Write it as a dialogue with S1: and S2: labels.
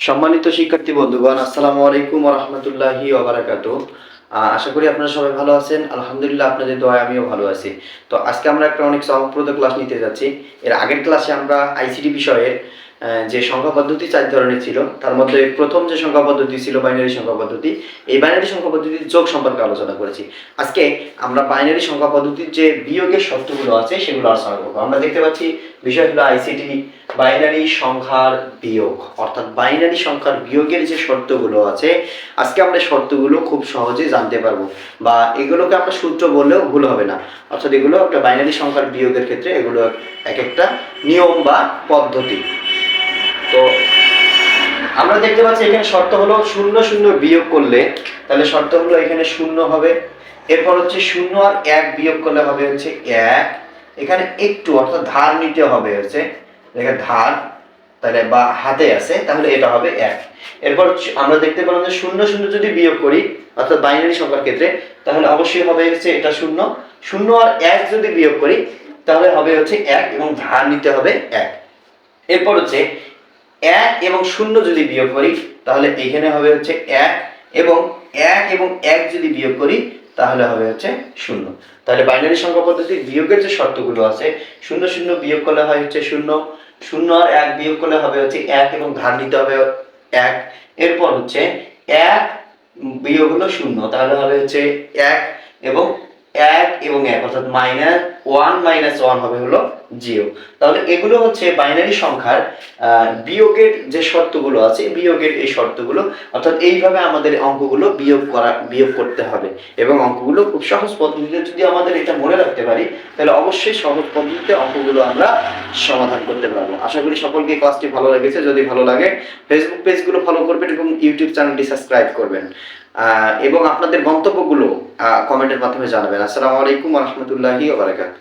S1: সম্মানিত শিক্ষার্থী বন্ধুগণ আসসালামু আলাইকুম রহমতুল্লাহি আশা করি আপনারা সবাই ভালো আছেন। আলহামদুলিল্লাহ আপনাদের দোয়ায় আমিও ভালো আছি। তো আজকে আমরা একটা অনেক চমকপ্রদ ক্লাস নিতে যাচ্ছি। এর আগের ক্লাসে আমরা আইসিটি বিষয়ের যে সংখ্যা পদ্ধতি চার ধরনের ছিল, তার মধ্যে প্রথম যে সংখ্যা পদ্ধতি ছিল বাইনারি সংখ্যা পদ্ধতি, এই বাইনারি সংখ্যা পদ্ধতির যোগ সম্পর্কে আলোচনা করেছি। আজকে আমরা বাইনারি সংখ্যা পদ্ধতির যে বিয়োগের শর্তগুলো আছে, সেগুলো আলোচনা করব। আমরা দেখতে পাচ্ছি বিষয় হলো আইসিটি বাইনারি সংখ্যার বিয়োগ, অর্থাৎ বাইনারি সংখ্যার বিয়োগের যে শর্তগুলো আছে, আজকে আমরা শর্তগুলো খুব সহজে জানতে পারব। বা এগুলোকে আমরা সূত্র বললেও ভুল হবে না। অর্থাৎ এগুলো একটা বাইনারি সংখ্যার বিয়োগের ক্ষেত্রে এগুলো এক একটা নিয়ম বা পদ্ধতি। তো আমরা দেখতে পাচ্ছি এখানে শর্ত হলো শূন্য শূন্য বিয়োগ করলে, তাহলে শর্ত হলো এখানে শূন্য হবে। এরপর হচ্ছে শূন্য আর এক বিয়োগ করলে হবে হচ্ছে এক। এখানে একটু অর্থাৎ ধার নিতে হবে হচ্ছে। ধার তাহলে বা হাতে আছে, তাহলে এটা হবে এক। এরপর আমরা দেখতে পেলাম যে শূন্য শূন্য যদি বিয়োগ করি, অর্থাৎ বাইনারি সংখ্যার ক্ষেত্রে, তাহলে অবশ্যই হবে হচ্ছে এটা শূন্য। শূন্য আর এক যদি বিয়োগ করি, তাহলে হবে হচ্ছে এক এবং ধার নিতে হবে এক। এরপর হচ্ছে, এক এবং শূন্য যদি বিয়োগ করি, তাহলে এখানে হবে হচ্ছে এক এবং এক এবং এক যদি বিয়োগ করি, তাহলে হবে হচ্ছে শূন্য। তাহলে বাইনারি সংখ্যা পদ্ধতির বিয়োগের যে শর্তগুলো আছে, শূন্য শূন্য বিয়োগ করলে হয় হচ্ছে শূন্য শূন্য আর এক বিয়োগ করলে হবে হচ্ছে এক এবং ধার নিতে হবে এক। এরপর হচ্ছে এক বিয়োগ হলো শূন্য, তাহলে হবে হচ্ছে এক এবং এক এবং এক, অর্থাৎ মাইনাস ওয়ান মাইনাস ওয়ান হবে হলো জিরো। তাহলে এগুলো হচ্ছে বাইনারি সংখ্যার বিয়োগের যে শর্তগুলো আছে, বিয়োগের এই শর্তগুলো, অর্থাৎ এইভাবে আমাদের অঙ্কগুলো বিয়োগ করা, বিয়োগ করতে হবে। এবং অঙ্কগুলো খুব সহজ পদ্ধতিতে যদি আমাদের এটা মনে রাখতে পারি, তাহলে অবশ্যই সহজ পদ্ধতিতে অঙ্কগুলো আমরা সমাধান করতে পারব। আশা করি সকলকে ক্লাসটি ভালো লেগেছে। যদি ভালো লাগে ফেসবুক পেজগুলো ফলো করবেন এবং ইউটিউব চ্যানেলটি সাবস্ক্রাইব করবেন। এবং আপনাদের মন্তব্যগুলো কমেন্টের মাধ্যমে জানাবেন। আসসালামু আলাইকুম রহমতুল্লাহি ওবরাকাতুহু